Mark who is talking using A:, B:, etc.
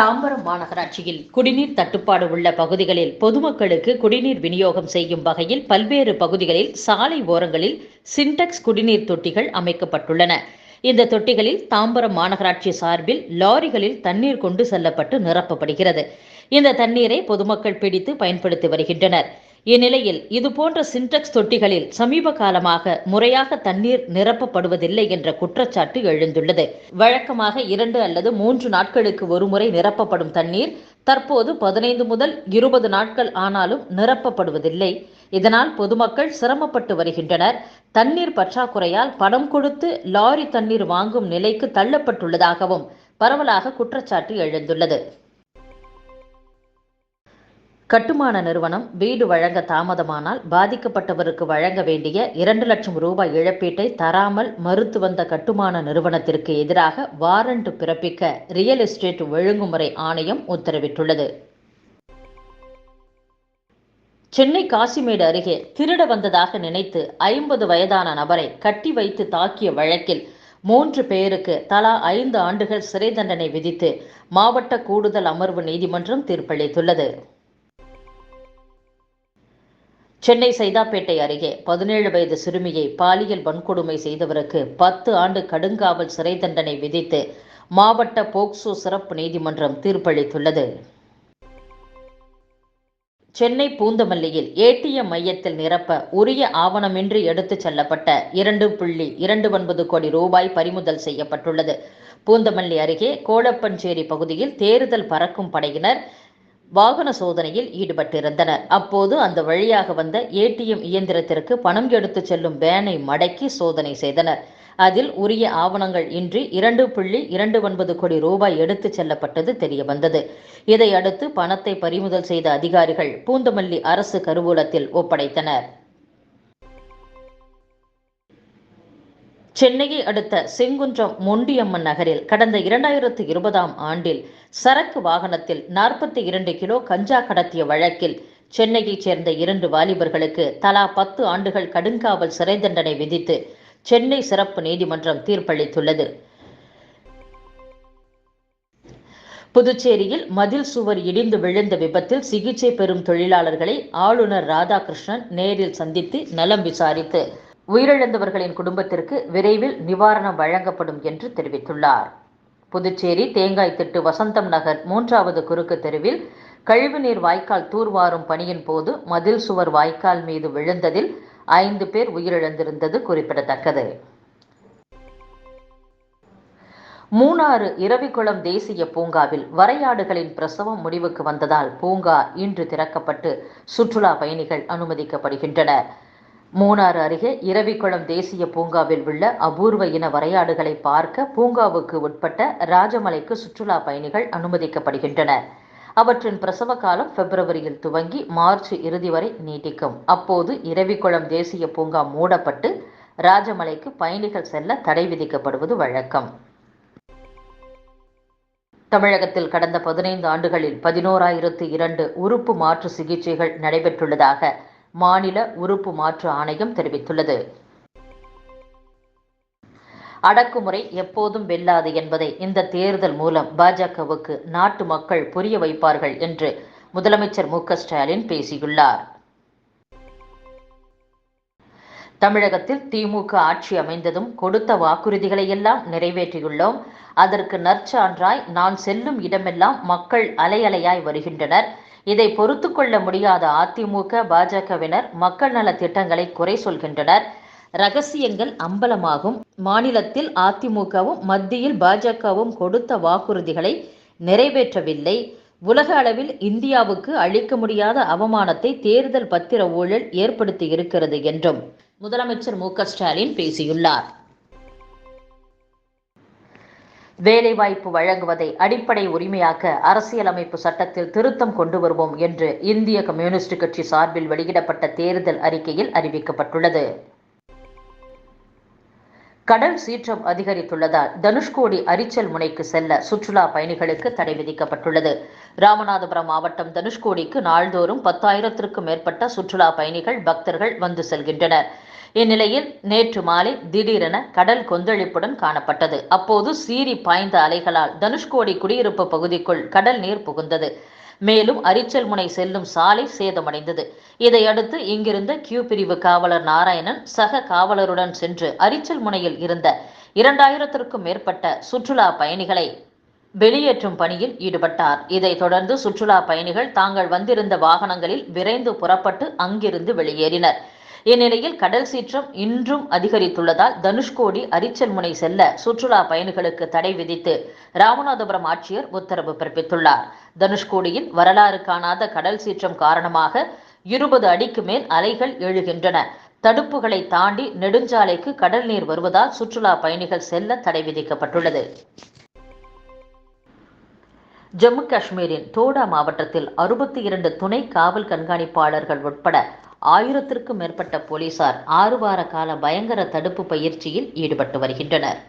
A: தாம்பரம் மாநகராட்சியில் குடிநீர் தட்டுப்பாடு உள்ள பகுதிகளில் பொதுமக்களுக்கு குடிநீர் விநியோகம் செய்யும் வகையில் பல்வேறு பகுதிகளில் சாலை ஓரங்களில் சின்டெக்ஸ் குடிநீர் தொட்டிகள் அமைக்கப்பட்டுள்ளன. இந்த தொட்டிகளில் தாம்பரம் மாநகராட்சி சார்பில் லாரிகளில் தண்ணீர் கொண்டு செல்லப்பட்டு நிரப்பப்படுகிறது. இந்த தண்ணீரை பொதுமக்கள் பிடித்து பயன்படுத்தி வருகின்றனர். இந்நிலையில் இதுபோன்ற சின்டெக்ஸ் தொட்டிகளில் சமீப காலமாக முறையாக தண்ணீர் நிரப்பப்படுவதில்லை என்ற குற்றச்சாட்டு எழுந்துள்ளது. வழக்கமாக இரண்டு அல்லது மூன்று நாட்களுக்கு ஒருமுறை நிரப்பப்படும் தண்ணீர் தற்போது பதினைந்து முதல் இருபது நாட்கள் ஆனாலும் நிரப்பப்படுவதில்லை. இதனால் பொதுமக்கள் சிரமப்பட்டு வருகின்றனர். தண்ணீர் பற்றாக்குறையால் பணம் கொடுத்து லாரி தண்ணீர் வாங்கும் நிலைக்கு தள்ளப்பட்டுள்ளதாகவும் பரவலாக குற்றச்சாட்டு எழுந்துள்ளது. கட்டுமான நிறுவனம் வீடு வழங்க தாமதமானால் பாதிக்கப்பட்டவருக்கு வழங்க வேண்டிய இரண்டு லட்சம் ரூபாய் இழப்பீட்டை தராமல் மறுத்து வந்த கட்டுமான நிறுவனத்திற்கு எதிராக வாரண்ட் பிறப்பிக்க ரியல் எஸ்டேட் ஒழுங்குமுறை ஆணையம் உத்தரவிட்டுள்ளது. சென்னை காசிமேடு அருகே திருட வந்ததாக நினைத்து ஐம்பது வயதான நபரை கட்டி வைத்து தாக்கிய வழக்கில் மூன்று பேருக்கு தலா ஐந்து ஆண்டுகள் சிறை தண்டனை விதித்து மாவட்ட கூடுதல் அமர்வு நீதிமன்றம் தீர்ப்பளித்துள்ளது. சென்னை சைதாப்பேட்டை அருகே பதினேழு வயது சிறுமியை பாலியல் வன்கொடுமை செய்தவருக்கு பத்து ஆண்டு கடுங்காவல் சிறை தண்டனை விதித்து மாவட்ட போக்சோ சிறப்பு நீதிமன்றம் தீர்ப்பளித்துள்ளது. சென்னை பூந்தமல்லியில் ஏடிஎம் மையத்தில் நிரப்ப உரிய ஆவணமின்றி எடுத்துச் செல்லப்பட்ட இரண்டு புள்ளி இரண்டு ஒன்பது கோடி ரூபாய் பறிமுதல் செய்யப்பட்டுள்ளது. பூந்தமல்லி அருகே கோலப்பஞ்சேரி பகுதியில் தேர்தல் பறக்கும் படையினர் வாகன சோதனையில் ஈடுபட்டிருந்தனர். அப்போது அந்த வழியாக வந்த ஏடிஎம் இயந்திரத்திற்கு பணம் எடுத்துச் செல்லும் வேனை மடக்கி சோதனை செய்தனர். அதில் உரிய ஆவணங்கள் இன்றி இரண்டு புள்ளி இரண்டு ஒன்பது கோடி ரூபாய் எடுத்துச் செல்லப்பட்டது தெரியவந்தது. இதையடுத்து பணத்தை பறிமுதல் செய்த அதிகாரிகள் பூந்தமல்லி அரசு கருவூலத்தில் ஒப்படைத்தனர். சென்னையை அடுத்த செங்குன்றம் மொண்டியம்மன் நகரில் கடந்த இரண்டாயிரத்து இருபதாம் ஆண்டில் சரக்கு வாகனத்தில் நாற்பத்தி இரண்டு கிலோ கஞ்சா கடத்திய வழக்கில் சென்னையைச் சேர்ந்த இரண்டு வாலிபர்களுக்கு தலா பத்து ஆண்டுகள் கடுங்காவல் சிறை தண்டனை விதித்து சென்னை சிறப்பு நீதிமன்றம் தீர்ப்பளித்துள்ளது. புதுச்சேரியில் மதில் சுவர் இடிந்து விழுந்த விபத்தில் சிகிச்சை பெறும் தொழிலாளர்களை ஆளுநர் ராதாகிருஷ்ணன் நேரில் சந்தித்து நலம் விசாரித்து உயிரிழந்தவர்களின் குடும்பத்திற்கு விரைவில் நிவாரணம் வழங்கப்படும் என்று தெரிவித்துள்ளார். புதுச்சேரி தேங்காய் திட்டு வசந்தம் நகர் மூன்றாவது குறுக்கு தெருவில் கழிவுநீர் வாய்க்கால் தூர்வாரும் பணியின் போது மதில் சுவர் வாய்க்கால் மீது விழுந்ததில் ஐந்து பேர் உயிரிழந்திருந்தது குறிப்பிடத்தக்கது. மூணாறு இரவிக்குளம் தேசிய பூங்காவில் வரையாடுகளின் பிரசவம் முடிவுக்கு வந்ததால் பூங்கா இன்று திறக்கப்பட்டு சுற்றுலா பயணிகள் அனுமதிக்கப்படுகின்றனர். மூணாறு அருகே இரவிக்குளம் தேசிய பூங்காவில் உள்ள அபூர்வ இன வரையாடுகளை பார்க்க பூங்காவுக்கு உட்பட்ட ராஜமலைக்கு சுற்றுலா பயணிகள் அனுமதிக்கப்படுகின்றனர். அவற்றின் பிரசவ காலம் பிப்ரவரியில் துவங்கி மார்ச் இறுதி வரை நீட்டிக்கும் அப்போது இரவிக்குளம் தேசிய பூங்கா மூடப்பட்டு ராஜமலைக்கு பயணிகள் செல்ல தடை விதிக்கப்படுவது வழக்கம். தமிழகத்தில் கடந்த பதினைந்து ஆண்டுகளில் பதினோராயிரத்து இரண்டு உறுப்பு மாற்று சிகிச்சைகள் நடைபெற்றுள்ளதாக மாநில உறுப்பு மாற்று ஆணையம் தெரிவித்துள்ளது. அடக்குமுறை எப்போதும் வெல்லாது என்பதை இந்த தேர்தல் மூலம் பாஜகவுக்கு நாட்டு மக்கள் புரிய வைப்பார்கள் என்று முதலமைச்சர் மு ஸ்டாலின் பேசியுள்ளார். தமிழகத்தில் திமுக ஆட்சி அமைந்ததும் கொடுத்த வாக்குறுதிகளை எல்லாம் நிறைவேற்றியுள்ளோம். அதற்கு நற்சான்றாய் நான் செல்லும் இடமெல்லாம் மக்கள் அலையலையாய் வருகின்றனர். இதை பொறுத்து கொள்ள முடியாத அதிமுக பாஜகவினர் மக்கள் நல திட்டங்களை குறை சொல்கின்றனர். ரகசியங்கள் அம்பலமாகும். மாநிலத்தில் அதிமுகவும் மத்தியில் பாஜகவும் கொடுத்த வாக்குறுதிகளை நிறைவேற்றவில்லை. உலக அளவில் இந்தியாவுக்கு அளிக்க முடியாத அவமானத்தை தேர்தல் பத்திர ஊழல் ஏற்படுத்தி இருக்கிறது என்றும் முதலமைச்சர் மு ஸ்டாலின் பேசியுள்ளார். வேலைவாய்ப்பு வழங்குவதை அடிப்படை உரிமையாக்க அரசியலமைப்பு சட்டத்தில் திருத்தம் கொண்டு வருவோம் என்று இந்திய கம்யூனிஸ்ட் கட்சி சார்பில் வெளியிடப்பட்ட தேர்தல் அறிக்கையில் அறிவிக்கப்பட்டுள்ளது. கடல் சீற்றம் அதிகரித்துள்ளதால் தனுஷ்கோடி அரிச்சல் முனைக்கு செல்ல சுற்றுலா பயணிகளுக்கு தடை விதிக்கப்பட்டுள்ளது. ராமநாதபுரம் மாவட்டம் தனுஷ்கோடிக்கு நாள்தோறும் பத்தாயிரத்திற்கும் மேற்பட்ட சுற்றுலா பயணிகள் பக்தர்கள் வந்து செல்கின்றனர். இந்நிலையில் நேற்று மாலை திடீரென கடல் கொந்தளிப்புடன் காணப்பட்டது. அப்போது சீறி பாய்ந்த அலைகளால் தனுஷ்கோடி குடியிருப்பு பகுதிக்குள் கடல் நீர் புகுந்தது. மேலும் அரிச்சல் முனை செல்லும் சாலை சேதமடைந்தது. இதையடுத்து இங்கிருந்த கியூ பிரிவு காவலர் நாராயணன் சக காவலருடன் சென்று அரிச்சல் முனையில் இருந்த இரண்டாயிரத்திற்கும் மேற்பட்ட சுற்றுலா பயணிகளை வெளியேற்றும் பணியில் ஈடுபட்டார். இதைத் தொடர்ந்து சுற்றுலா பயணிகள் தாங்கள் வந்திருந்த வாகனங்களில் விரைந்து புறப்பட்டு அங்கிருந்து வெளியேறினர். இந்நிலையில் கடல் சீற்றம் இன்றும் அதிகரித்துள்ளதால் தனுஷ்கோடி அரிச்சல் முனை செல்ல சுற்றுலா பயணிகளுக்கு தடை விதித்து ராமநாதபுரம் ஆட்சியர் உத்தரவு பிறப்பித்துள்ளார். தனுஷ்கோடியில் வரலாறு காணாத கடல் சீற்றம் காரணமாக இருபது அடிக்கு மேல் அலைகள் எழுகின்றன. தடுப்புகளை தாண்டி நெடுஞ்சாலைக்கு கடல் நீர் வருவதால் சுற்றுலா பயணிகள் செல்ல தடை விதிக்கப்பட்டுள்ளது. ஜம்மு காஷ்மீரின் தோடா மாவட்டத்தில் அறுபத்தி இரண்டு துணை காவல் கண்காணிப்பாளர்கள் உட்பட ஆயிரத்திற்கும் மேற்பட்ட போலீசார் ஆறு வார கால பயங்கர தடுப்பு பயிற்சியில் ஈடுபட்டு வருகின்றனர்.